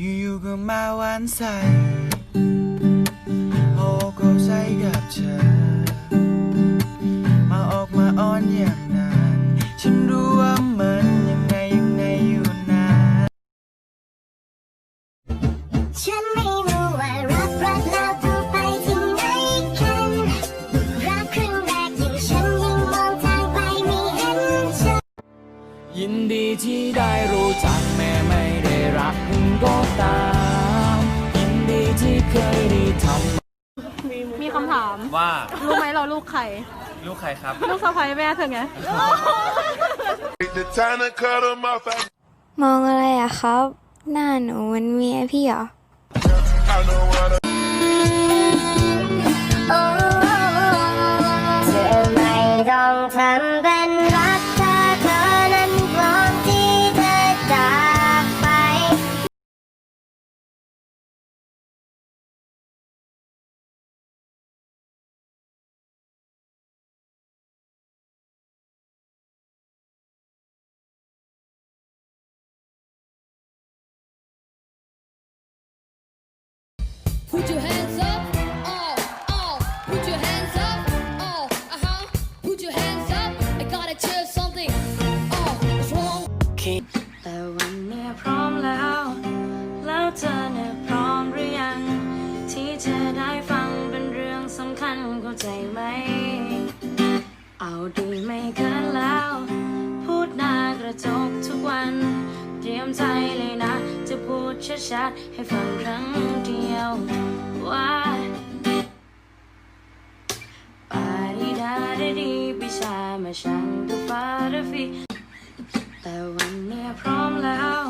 อยู่ๆก็มาหวานใส่โอ้ก็ใส่กับเธอ มาออกมาอ้อนอย่างนั้น ฉันรู้ว่ามันยังไงยังไงอยู่นะฉันไม่รู้ว่ารักรักแล้วต้องไปที่ไหนกัน รักครั้งแรกยิ่งฉันยิ่งมองทางไปไม่เห็นเธอยินดีที่ได้รู้จักแม้ไม่ได้รักาม ว่ารู้ไหมเราลูกใคร ลูกใครครับ ลูกสะใภ้แม่เธอไง The time to cut 'em off. I มองอะไรอะครับ หน้าหนูมันเมียพี่เหรอ Put your hands up, oh, oh. Put your hands up, oh, uh huh. Put your hands up. I gotta tell something. Oh, it's wrong? แต่วันนี้พร้อมแล้ว แล้วเธอเนี่ยพร้อมหรือยัง ที่จะได้ฟังเป็นเรื่องสำคัญเข้าใจไหม เอาดีไม่เกินแล้ว พูดหน้ากระจกทุกวัน เตรียมใจเลยนะ จะพูดชัดๆให้ฟังครั้งเดียวว่าปาดีดาดาดีปิชามาชังดูฟาดฟีแต่วันนี้พร้อมแล้ว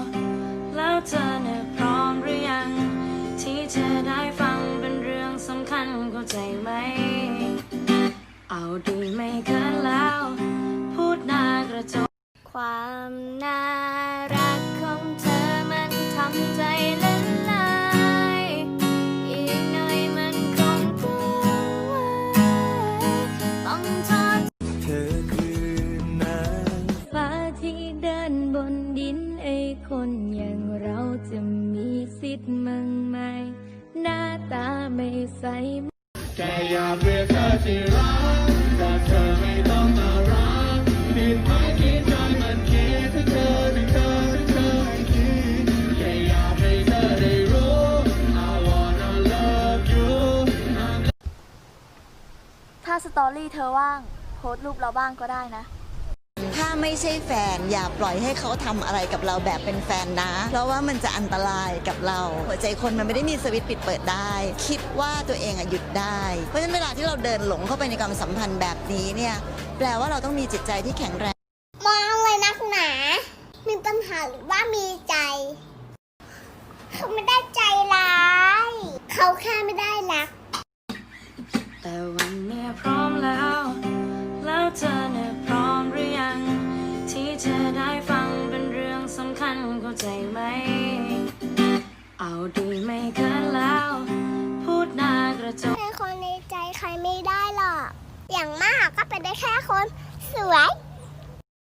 แล้วเธอเนี่ยพร้อมหรือยัง ที่จะได้ฟังเป็นเรื่องสำคัญเข้าใจไหม เอาดีไม่เกินแล้ว พูดหน้ากระจกความน่า มั่งไหมหน้าตาไม่ใสแค่อยากเรียกเธอที่รักแต่เธอไม่ต้องมารักดินไม้คิดใจมันคิดถึงเธอถึงเธอถึงเธอคิดแค่อยากให้เธอได้รู้ I wanna love you ถ้าสตอรี่เธอว่างโพสต์รูปเราบ้างก็ได้นะ ถ้าไม่ใช่แฟนอย่าปล่อยให้เขาทำอะไรกับเราแบบเป็นแฟนนะ เพราะว่ามันจะอันตรายกับเรา หัวใจคนมันไม่ได้มีสวิตช์ปิดเปิดได้ คิดว่าตัวเองอะหยุดได้ เพราะฉะนั้นเวลาที่เราเดินหลงเข้าไปในความสัมพันธ์แบบนี้เนี่ยแปลว่าเราต้องมีจิตใจที่แข็งแรงมองเลยนักหนา มีปัญหาหรือว่ามีใจ เขาไม่ได้ใจร้าย เขาแค่ไม่ได้รัก แต่วันนี้พร้อมแล้วแล้ว ใครไม่ได้หรอก อย่างมากก็เป็นได้แค่คนสวย